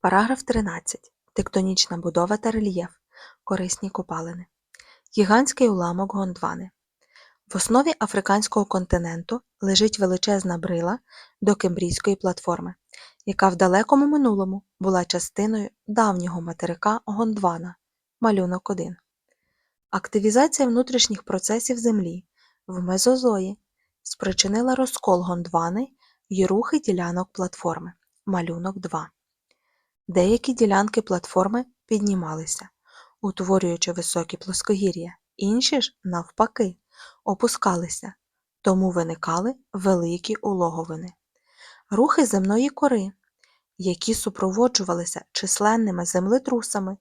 Параграф 13. Тектонічна будова та рельєф. Корисні копалини. Гігантський уламок Гондвани. В основі африканського континенту лежить величезна брила докембрійської платформи, яка в далекому минулому була частиною давнього материка Гондвана. Малюнок 1. Активізація внутрішніх процесів Землі в мезозої спричинила розкол Гондвани й рухи ділянок платформи. Малюнок 2. Деякі ділянки платформи піднімалися, утворюючи високі плоскогір'я, інші ж, навпаки, опускалися, тому виникали великі улоговини. Рухи земної кори, які супроводжувалися численними землетрусами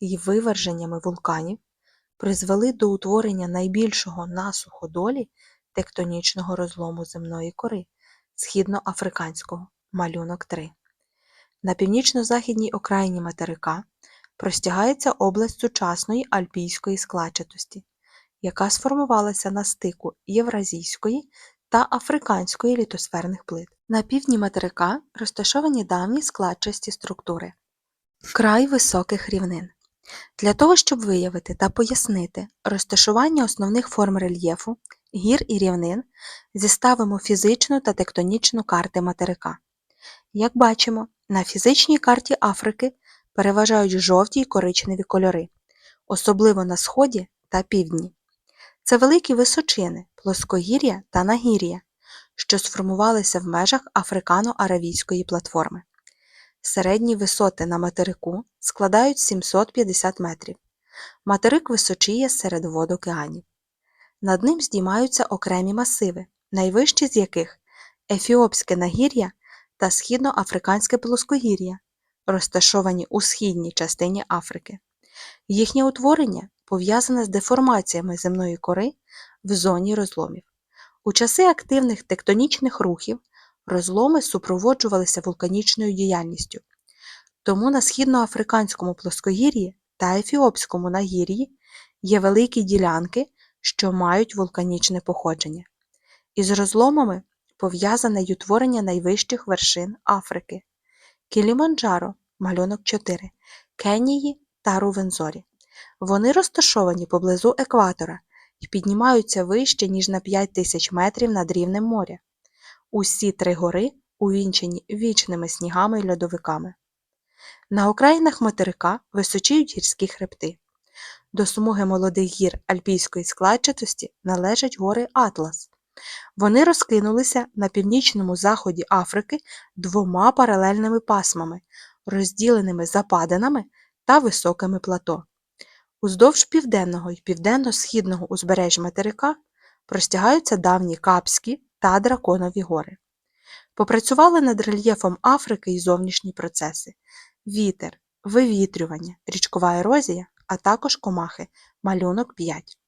і виверженнями вулканів, призвели до утворення найбільшого на суходолі тектонічного розлому земної кори східноафриканського малюнок 3. На північно-західній окраїні материка простягається область сучасної альпійської складчатості, яка сформувалася на стику євразійської та африканської літосферних плит. На півдні материка розташовані давні складчасті структури. Край високих рівнин. Для того, щоб виявити та пояснити розташування основних форм рельєфу, гір і рівнин, зіставимо фізичну та тектонічну карти материка. Як бачимо, на фізичній карті Африки переважають жовті й коричневі кольори, особливо на сході та півдні. Це великі височини, плоскогір'я та нагір'я, що сформувалися в межах африкано-аравійської платформи. Середні висоти на материку складають 750 метрів. Материк височіє серед вод океанів. Над ним здіймаються окремі масиви, найвищі з яких Ефіопське нагір'я та Східноафриканське плоскогір'я, розташовані у східній частині Африки. Їхнє утворення пов'язане з деформаціями земної кори в зоні розломів. У часи активних тектонічних рухів розломи супроводжувалися вулканічною діяльністю. Тому на східноафриканському плоскогір'ї та Ефіопському нагір'ї є великі ділянки, що мають вулканічне походження. Із розломами пов'язане й утворення найвищих вершин Африки Кіліманджаро, малюнок 4, Кенії та Рувензорі. Вони розташовані поблизу екватора і піднімаються вище, ніж на 5 тисяч метрів над рівнем моря. Усі три гори увінчені вічними снігами й льодовиками. На окраїнах материка височіють гірські хребти. До смуги молодих гір альпійської складчатості належать гори Атлас. Вони розкинулися на північному заході Африки двома паралельними пасмами, розділеними западинами та високими плато. Уздовж південного і південно-східного узбережжя материка простягаються давні Капські та Драконові гори. Попрацювали над рельєфом Африки і зовнішні процеси вітер, вивітрювання, річкова ерозія, а також комахи, малюнок 5.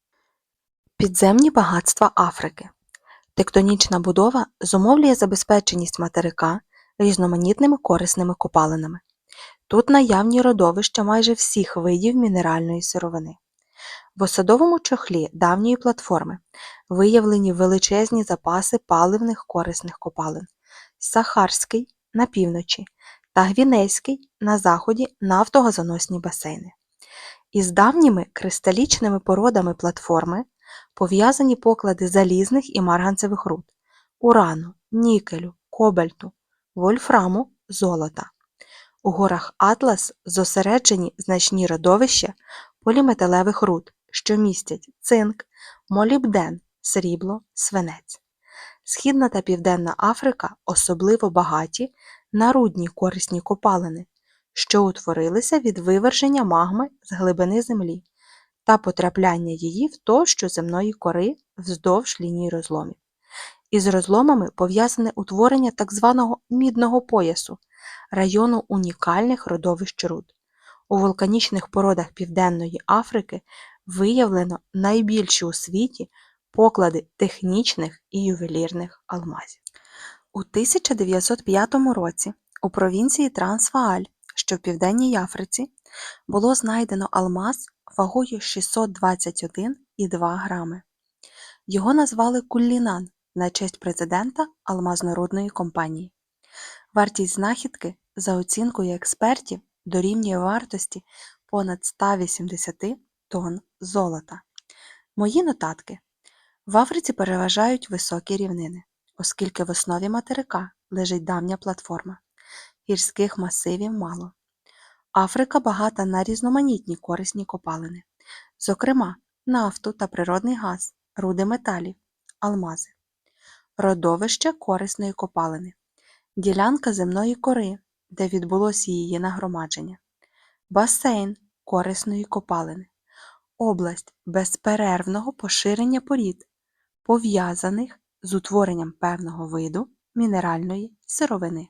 Підземні багатства Африки. Тектонічна будова зумовлює забезпеченість материка різноманітними корисними копалинами. Тут наявні родовища майже всіх видів мінеральної сировини. В осадовому чохлі давньої платформи виявлені величезні запаси паливних корисних копалин Сахарський на півночі та Гвінейський на заході нафтогазоносні басейни. Із давніми кристалічними породами платформи пов'язані поклади залізних і марганцевих руд урану, нікелю, кобальту, вольфраму, золота. У горах Атлас зосереджені значні родовища поліметалевих руд, що містять цинк, молібден, срібло, свинець. Східна та Південна Африка особливо багаті на рудні корисні копалини, що утворилися від виверження магми з глибини землі та потрапляння її в товщу земної кори вздовж лінії розломів. Із розломами пов'язане утворення так званого мідного поясу, району унікальних родовищ руд. У вулканічних породах Південної Африки виявлено найбільші у світі поклади технічних і ювелірних алмазів. У 1905 році у провінції Трансвааль, що в Південній Африці, було знайдено алмаз вагою 621,2 грами. Його назвали Куллінан на честь президента Алмазнорудної компанії. Вартість знахідки за оцінкою експертів, дорівнює вартості понад 180 тонн золота. Мої нотатки. В Африці переважають високі рівнини, оскільки в основі материка лежить давня платформа. Гірських масивів мало. Африка багата на різноманітні корисні копалини, зокрема нафту та природний газ, руди металів, алмази. Родовище корисної копалини, ділянка земної кори, де відбулося її нагромадження, басейн корисної копалини, область безперервного поширення порід, пов'язаних з утворенням певного виду мінеральної сировини.